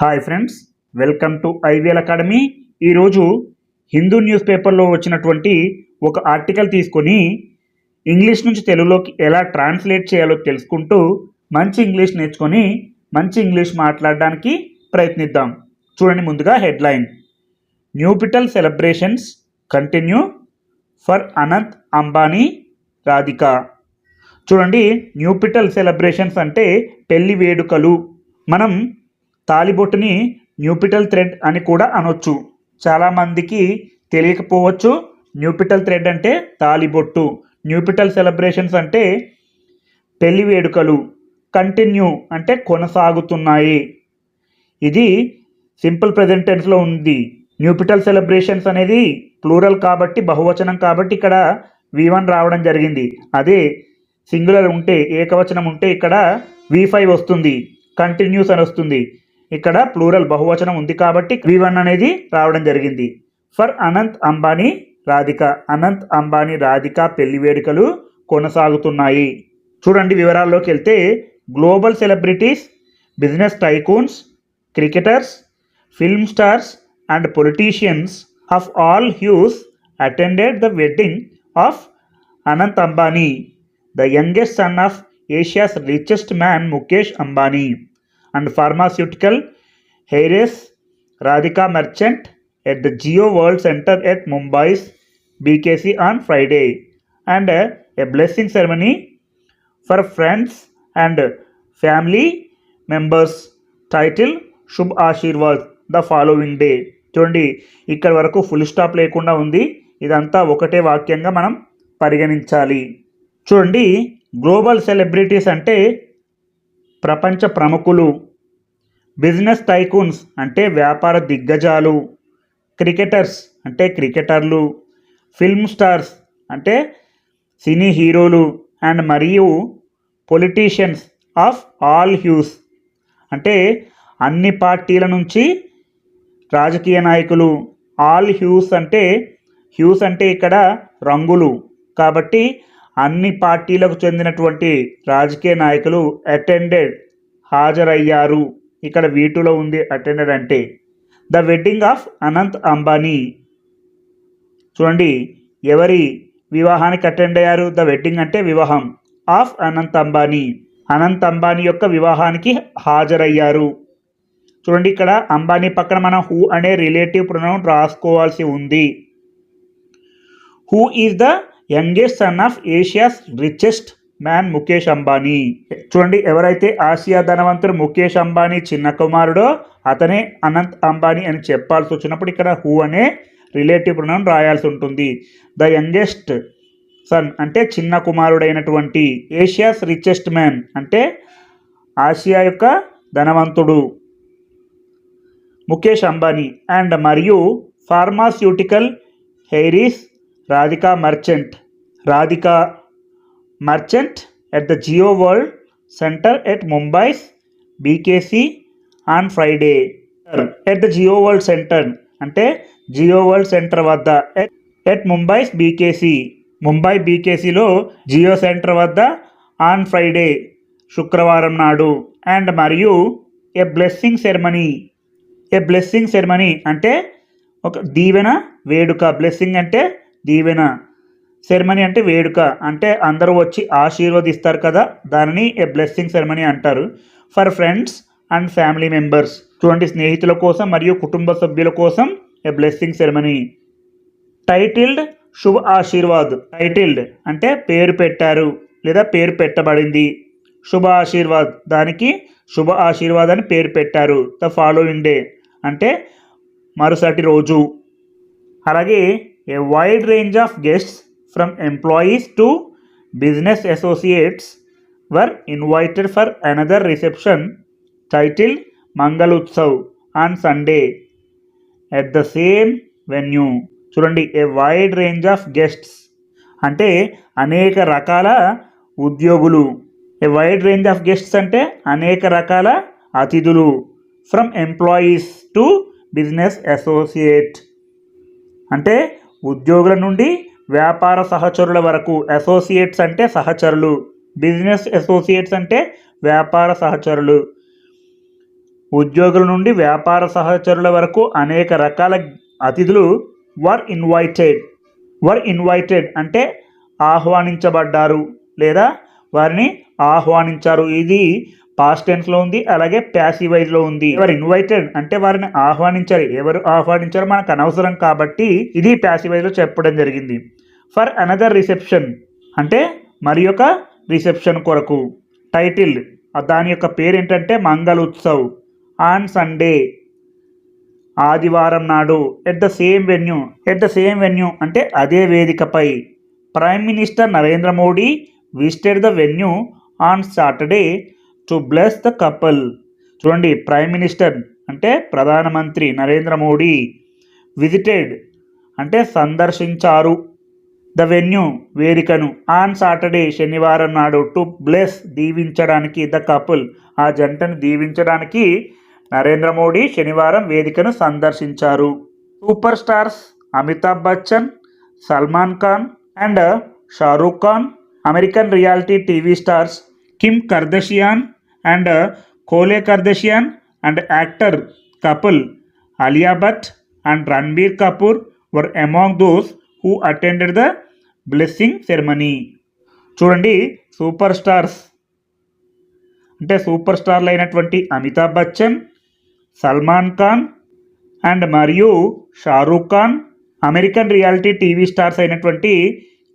Hi friends welcome to IVL academy. ఈరోజు Hindu news పేపర్లో వచ్చినటువంటి ఒక ఆర్టికల్ తీసుకొని ఇంగ్లీష్ నుంచి తెలుగులోకి ఎలా ట్రాన్స్లేట్ చేయాలో తెలుసుకుంటూ మంచి ఇంగ్లీష్ నేర్చుకొని మంచి ఇంగ్లీష్ మాట్లాడడానికి ప్రయత్నిద్దాం. చూడండి ముందుగా headline. Nuptial celebrations continue for Anant Ambani Radhika. చూడండి న్యూపిటల్ సెలబ్రేషన్స్ అంటే పెళ్ళి వేడుకలు. మనం తాలిబొట్టుని న్యూపిటల్ థ్రెడ్ అని కూడా అనొచ్చు. చాలామందికి తెలియకపోవచ్చు న్యూపిటల్ థ్రెడ్ అంటే తాలిబొట్టు. న్యూపిటల్ సెలబ్రేషన్స్ అంటే పెళ్ళి వేడుకలు కంటిన్యూ అంటే కొనసాగుతున్నాయి. ఇది సింపుల్ ప్రజెంట్ టెన్స్లో ఉంది. న్యూపిటల్ సెలబ్రేషన్స్ అనేది ప్లూరల్ కాబట్టి బహువచనం కాబట్టి ఇక్కడ వి వన్ రావడం జరిగింది. అదే సింగులర్ ఉంటే ఏకవచనం ఉంటే ఇక్కడ వి ఫైవ్ వస్తుంది. కంటిన్యూస్ అని వస్తుంది. ఇక్కడ ప్లూరల్ బహువచనం ఉంది కాబట్టి వి వన్ అనేది రావడం జరిగింది. ఫర్ అనంత్ అంబానీ రాధిక. అనంత్ అంబానీ రాధిక పెళ్ళి వేడుకలు కొనసాగుతున్నాయి. చూడండి వివరాల్లోకి వెళ్తే global celebrities business tycoons cricketers film stars and politicians of all hues attended the wedding of Anant Ambani the youngest son of Asia's richest man Mukesh Ambani. And pharmaceutical heiress Radhika Merchant at the Jio World Centre at Mumbai's BKC on Friday. And a blessing ceremony for friends and family members title Shubh Aashirwad the following day. చూడండి ఇక్కడ వరకు full stop లేకుండా ఉంది. ఇదంతా ఒకటే వాక్యంగా మనం పరిగణించాలి. చూడండి గ్లోబల్ సెలబ్రిటీస్ అంటే ప్రపంచ ప్రముఖులు. బిజినెస్ టైకూన్స్ అంటే వ్యాపార దిగ్గజాలు క్రికెటర్స్ అంటే క్రికెటర్లు ఫిల్మ్ స్టార్స్ అంటే సినీ హీరోలు అండ్ మరియు పొలిటీషియన్స్ ఆఫ్ ఆల్ హ్యూస్ అంటే అన్ని పార్టీల నుంచి రాజకీయ నాయకులు. ఆల్ హ్యూస్ అంటే హ్యూస్ అంటే ఇక్కడ రంగులు. కాబట్టి అన్ని పార్టీలకు చెందినటువంటి రాజకీయ నాయకులు అటెండెడ్ హాజరయ్యారు. ఇక్కడ వీటూలో ఉంది అటెండెడ్ అంటే the wedding of Anant Ambani. చూడండి ఎవరి వివాహానికి అటెండ్ అయ్యారు? ద వెడ్డింగ్ అంటే వివాహం. ఆఫ్ అనంత్ అంబానీ. అనంత్ అంబానీ యొక్క వివాహానికి హాజరయ్యారు. చూడండి ఇక్కడ అంబానీ పక్కన మనం హూ అనే రిలేటివ్ ప్రొనౌన్ రాసుకోవాల్సి ఉంది. Who is the youngest son of Asia's richest man Mukesh Ambani. చూడండి ఎవరైతే ఆసియా ధనవంతుడు ముఖేష్ అంబానీ చిన్న కుమారుడో అతనే అనంత్ అంబానీ అని చెప్పాల్సి వచ్చినప్పుడు ఇక్కడ హూ అనే రిలేటివ్ రుణం రాయాల్సి ఉంటుంది. ద యంగెస్ట్ సన్ అంటే చిన్న కుమారుడైనటువంటి ఏషియాస్ రిచెస్ట్ మ్యాన్ అంటే ఆసియా యొక్క ధనవంతుడు ముఖేష్ అంబానీ. అండ్ మరియు pharmaceutical heiress Radhika Merchant. Radhika Merchant at the Jio World Centre at Mumbai's BKC on Friday at the Jio World Centre అంటే జియో వరల్డ్ సెంటర్ వద్ద at Mumbai's BKC Mumbai బీకేసీలో జియో సెంటర్ వద్ద on Friday శుక్రవారం నాడు. అండ్ మరియు a blessing ceremony a blessing ceremony అంటే ఒక దీవెన వేడుక. బ్లెస్సింగ్ అంటే దీవెన. సెరమనీ అంటే వేడుక. అంటే అందరూ వచ్చి ఆశీర్వదిస్తారు కదా దానిని ఏ బ్లెస్సింగ్ సెరమనీ అంటారు. For friends and family members చూడండి స్నేహితుల కోసం మరియు కుటుంబ సభ్యుల కోసం ఏ బ్లెస్సింగ్ సెరమనీ టైటిల్డ్ శుభ ఆశీర్వాద్. టైటిల్డ్ అంటే పేరు పెట్టారు లేదా పేరు పెట్టబడింది. శుభ ఆశీర్వాద్. దానికి శుభ ఆశీర్వాద్ అని పేరు పెట్టారు. ద ఫాలోయింగ్ డే అంటే మరుసటి రోజు. అలాగే a wide range of guests from employees to business associates were invited for another reception title Mangalotsav on Sunday at the same venue చూడండి a wide range of guests అంటే అనేక రకాల ఉద్యోగులు. A wide range of guests అంటే అనేక రకాల అతిథులు. From employees to business associate అంటే ఉద్యోగుల నుండి వ్యాపార సహచరుల వరకు అసోసియేట్స్ అంటే సహచరులు బిజినెస్ అసోసియేట్స్ అంటే వ్యాపార సహచరులు. ఉద్యోగుల నుండి వ్యాపార సహచరుల వరకు అనేక రకాల అతిథులు వర్ ఇన్వైటెడ్ వర్ ఇన్వైటెడ్ అంటే ఆహ్వానించబడ్డారు లేదా వారిని ఆహ్వానించారు. ఇది పాస్ట్ టెన్స్లో ఉంది అలాగే ప్యాసివైజ్లో ఉంది. ఎవరు ఇన్వైటెడ్ అంటే వారిని ఆహ్వానించారు ఎవరు ఆహ్వానించారో మనకు అనవసరం కాబట్టి ఇది ప్యాసివైజ్లో చెప్పడం జరిగింది. ఫర్ అనదర్ రిసెప్షన్ అంటే మరి యొక్క రిసెప్షన్ కొరకు. టైటిల్ దాని యొక్క పేరు ఏంటంటే మంగళ ఉత్సవ్ ఆన్ సండే ఆదివారం నాడు at the same venue at the same venue అంటే అదే వేదికపై. Prime minister Narendra Modi visited the venue on Saturday to bless the couple చూడండి ప్రైమ్ మినిస్టర్ అంటే ప్రధానమంత్రి నరేంద్ర మోడీ విజిటెడ్ అంటే సందర్శించారు. ద వెన్యూ వేదికను. ఆన్ సాటర్డే శనివారం నాడు టు బ్లెస్ దీవించడానికి ద కపుల్ ఆ జంటను దీవించడానికి నరేంద్ర మోడీ శనివారం వేదికను సందర్శించారు. Super stars Amitabh Bachchan Salman Khan and Shahrukh Khan American reality TV stars Kim Kardashian and Khloe Kardashian and actor couple Alia Bhatt and Ranbir Kapoor were among those who attended the blessing ceremony చూడండి super stars అంటే super స్టార్లు అయినటువంటి Amitabh Bachchan Salman Khan and మరియు Shahrukh Khan American reality TV stars అయినటువంటి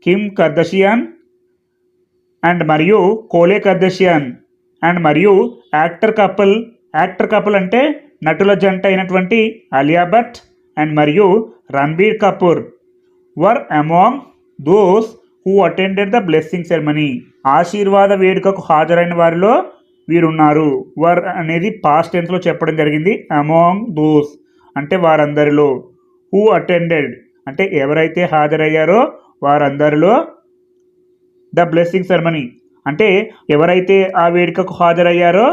Kim Kardashian and మరియు Khloe Kardashian and మరియు actor couple. Actor couple అంటే నటుల జంట అయినటువంటి అలియా భట్ అండ్ మరియు Ranbir Kapoor were among those who attended the blessing ceremony ఆశీర్వాద వేడుకకు హాజరైన వారిలో వీరున్నారు. వర్ అనేది పాస్ట్ టెన్స్లో చెప్పడం జరిగింది. అమాంగ్ దోస్ అంటే వారందరిలో. హూ అటెండెడ్ అంటే ఎవరైతే హాజరయ్యారో వారందరిలో ద బ్లెస్సింగ్ సెరమనీ అంటే ఎవరైతే ఆ వేడుకకు హాజరయ్యారో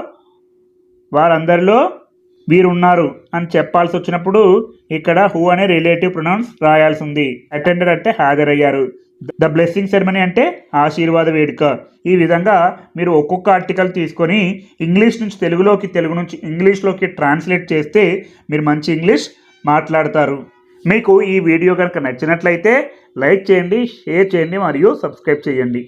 వారందరిలో వీరున్నారు అని చెప్పాల్సి వచ్చినప్పుడు ఇక్కడ హూ అనే రిలేటివ్ ప్రొనౌన్స్ రాయాల్సి ఉంది. అటెండెడ్ అంటే హాజరయ్యారు. ద బ్లెస్సింగ్ సెరమనీ అంటే ఆశీర్వాద వేడుక. ఈ విధంగా మీరు ఒక్కొక్క ఆర్టికల్ తీసుకొని ఇంగ్లీష్ నుంచి తెలుగులోకి తెలుగు నుంచి ఇంగ్లీష్లోకి ట్రాన్స్లేట్ చేస్తే మీరు మంచి ఇంగ్లీష్ మాట్లాడతారు. మీకు ఈ వీడియో కనుక నచ్చినట్లయితే లైక్ చేయండి షేర్ చేయండి మరియు సబ్స్క్రైబ్ చేయండి.